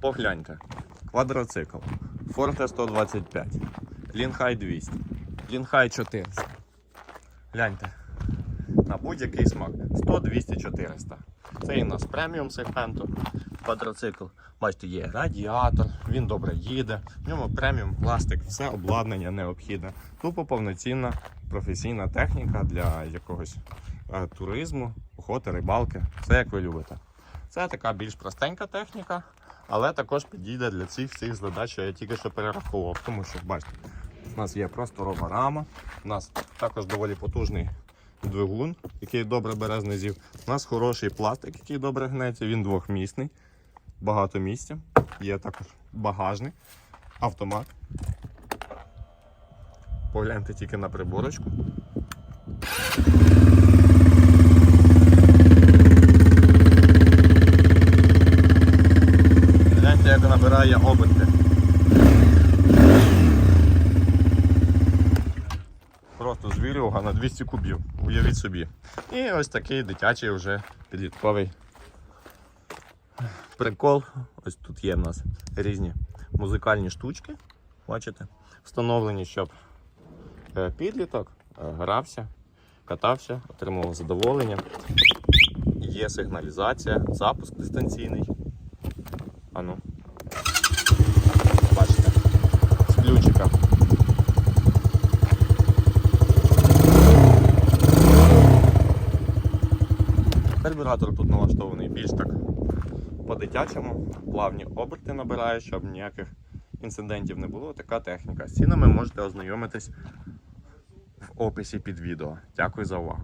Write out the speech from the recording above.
Погляньте. Квадроцикл. Forte 125. Лінхай 200. Лінхай 400. Гляньте. На будь-який смак. 100, 200, 400. Це і у нас преміум сегменту. Квадроцикл. Бачите, є радіатор, він добре їде, в ньому преміум пластик, все обладнання необхідне. Тупо повноцінна професійна техніка для якогось е, туризму, охоти, рибалки. Все як ви любите. Це така більш простенька техніка, але також підійде для цих всіх задач, що я тільки що перераховував. Тому що, бачите, у нас є просторова рама, у нас також доволі потужний двигун, який добре бере знизів. У нас хороший пластик, який добре гнеться, він двохмісний, багато місця. Є також багажник, автомат. Погляньте тільки на приборочку. Набирає оберти. Просто звірюга на 200 кубів. Уявіть собі. І ось такий дитячий вже підлітковий прикол. Ось тут є в нас різні музикальні штучки. Бачите? Встановлені, щоб е, підліток е, грався, катався, отримував задоволення. Є сигналізація, запуск дистанційний. Ану. Бачите, з ключика. Карбюратор тут налаштований більш так по-дитячому, плавні оберти набирає, щоб ніяких інцидентів не було. Така техніка. З цінами можете ознайомитись в описі під відео. Дякую за увагу.